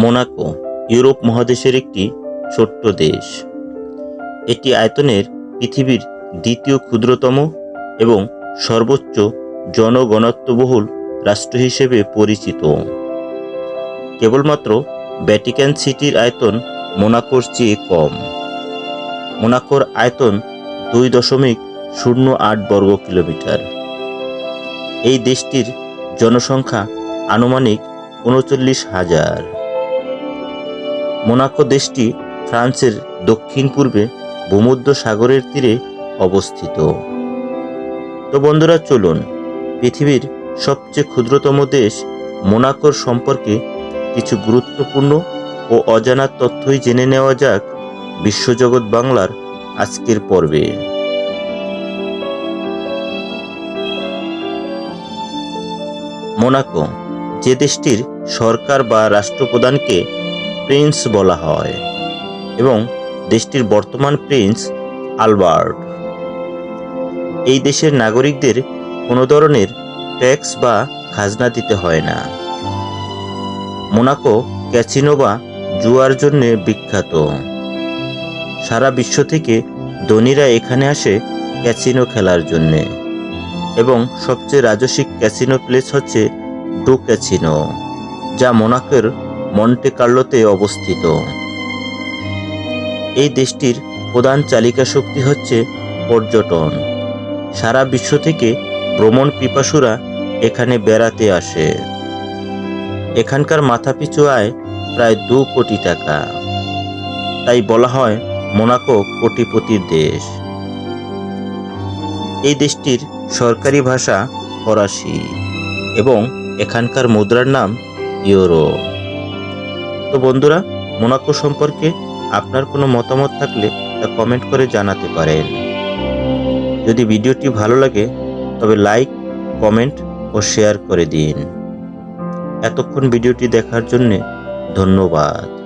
Monaco, Europe মহাদেশের একটি ছোট্ট দেশ। এটি আয়তনের পৃথিবীর দ্বিতীয় ক্ষুদ্রতম এবং সর্বোচ্চ জনগণত্ববহুল রাষ্ট্র হিসেবে পরিচিত। কেবলমাত্র ভ্যাটিকান সিটির আয়তন মোনাকোর চেয়ে কম। মোনাকোর আয়তন দুই দশমিক শূন্য আট বর্গ কিলোমিটার। এই দেশটির জনসংখ্যা আনুমানিক উনচল্লিশ হাজার। মোনাকো দেশটি ফ্রান্সের দক্ষিণ পূর্বে ভূমধ্য সাগরের তীরে অবস্থিত। তো বন্ধুরা, চলুন পৃথিবীর সবচেয়ে ক্ষুদ্রতম দেশ মোনাকোর সম্পর্কে কিছু গুরুত্বপূর্ণ ও অজানা তথ্যই জেনে নেওয়া যাক বিশ্বজগৎ বাংলার আজকের পর্বে। মোনাকো, যে দেশটির সরকার বা রাষ্ট্রপ্রধানকে প্রিন্স বলা হয় এবং দেশটির বর্তমান প্রিন্স আলবার্ট। এই দেশের নাগরিকদের কোনো ধরনের ট্যাক্স বা খাজনা দিতে হয় না। মোনাকো, ক্যাসিনো বা জুয়ার জন্য বিখ্যাত। সারা বিশ্ব থেকে ধনীরা এখানে আসে ক্যাসিনো খেলার জন্যে এবং সবচেয়ে রাজসিক ক্যাসিনো প্লেস হচ্ছে ডু ক্যাসিনো, যা মোনাকোর মন্টে কার্লোতে অবস্থিত। এই দেশটির প্রধান চালিকা শক্তি হচ্ছে পর্যটন। সারা বিশ্ব থেকে ভ্রমণ পিপাসুরা এখানে বেড়াতে আসে। এখানকার মাথাপিছু আয় প্রায় দু কোটি টাকা। তাই বলা হয় মোনাকো কোটিপতির দেশ। এই দেশটির সরকারি ভাষা ফরাসি এবং এখানকার মুদ্রার নাম ইউরো। তো বন্ধুরা, মোনাকো সম্পর্কে আপনার কোনো মতামত থাকলে তা কমেন্ট করে জানাতে পারেন। যদি ভিডিওটি ভালো লাগে, তবে লাইক কমেন্ট ও শেয়ার করে দিন। এতক্ষণ ভিডিওটি দেখার জন্যে ধন্যবাদ।